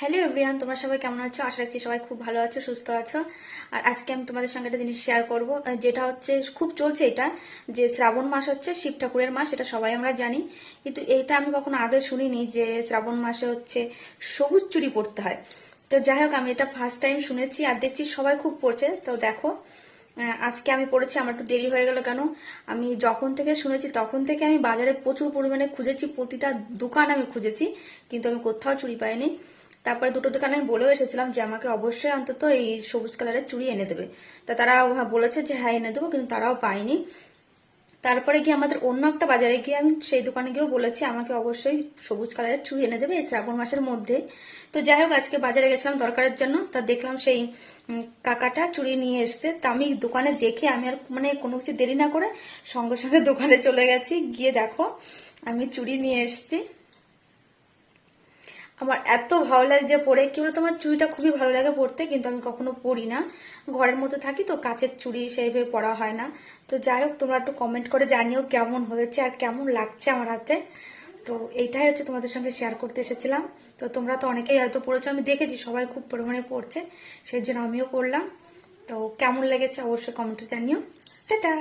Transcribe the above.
Hello everyone তোমরা সবাই কেমন আছো? আশা রাখছি সবাই খুব ভালো আছো, সুস্থ আছো। আর আজকে আমি তোমাদের সঙ্গে একটা জিনিস শেয়ার করব যেটা হচ্ছে, খুব চলছে এটা, যে শ্রাবণ মাস হচ্ছে, শিব ঠাকুরের মাস, এটা সবাই আমরা জানি। কিন্তু এটা আমি কখনো আগে শুনিনি যে শ্রাবণ মাসে হচ্ছে সবুজ চুরি পরতে হয়। তো যাই হোক, আমি এটা ফার্স্ট টাইম শুনেছি আর দেখছি সবাই খুব পড়ছে। তো দেখো আজকে আমি পড়েছি, আমার একটু দেরি হয়ে গেল কেন? আমি যখন থেকে শুনেছি, তখন থেকে আমি বাজারে প্রচুর পরিমাণে খুঁজেছি, প্রতিটা দোকান আমি খুঁজেছি, কিন্তু আমি কোথাও চুরি পাইনি। তারপরে দুটো দোকানে আমি বলেও এসেছিলাম যে আমাকে অবশ্যই অন্তত এই সবুজ কালারের চুড়ি এনে দেবে। তা তারা বলেছে যে হ্যাঁ এনে দেবো, কিন্তু তারাও পায়নি। তারপরে গিয়ে আমাদের অন্য একটা বাজারে গিয়ে আমি সেই দোকানে গিয়েও বলেছি, আমাকে অবশ্যই সবুজ কালারের চুড়ি এনে দেবে এই শ্রাবণ মাসের মধ্যে। তো যাই হোক, আজকে বাজারে গেছিলাম দরকারের জন্য। তা দেখলাম সেই কাকাটা চুড়ি নিয়ে এসছে। তা আমি দোকানে দেখে আমি আর মানে কোনো কিছু দেরি না করে সঙ্গে সঙ্গে দোকানে চলে গেছি। গিয়ে দেখো, আমি চুড়ি নিয়ে এসছি। আমার এত ভালো লাগছে পরে, কি বলতো, আমার চুড়িটা খুবই ভালো লাগে পরতে, কিন্তু আমি কখনো পরি না। ঘরের মধ্যে থাকি তো, কাচের চুড়ি সেইভাবে পরা হয় না। তো যাই হোক, তোমরা একটু কমেন্ট করে জানিও কেমন হয়েছে আর কেমন লাগছে আমার হাতে। তো এইটাই হচ্ছে তোমাদের সঙ্গে শেয়ার করতে এসেছিলাম। তো তোমরা তো অনেকেই হয়তো পড়েছো, আমি দেখেছি সবাই খুব পরিমাণে পড়ছে, সেই জন্য আমিও পড়লাম। তো কেমন লেগেছে অবশ্যই কমেন্টে জানিও। টাটা!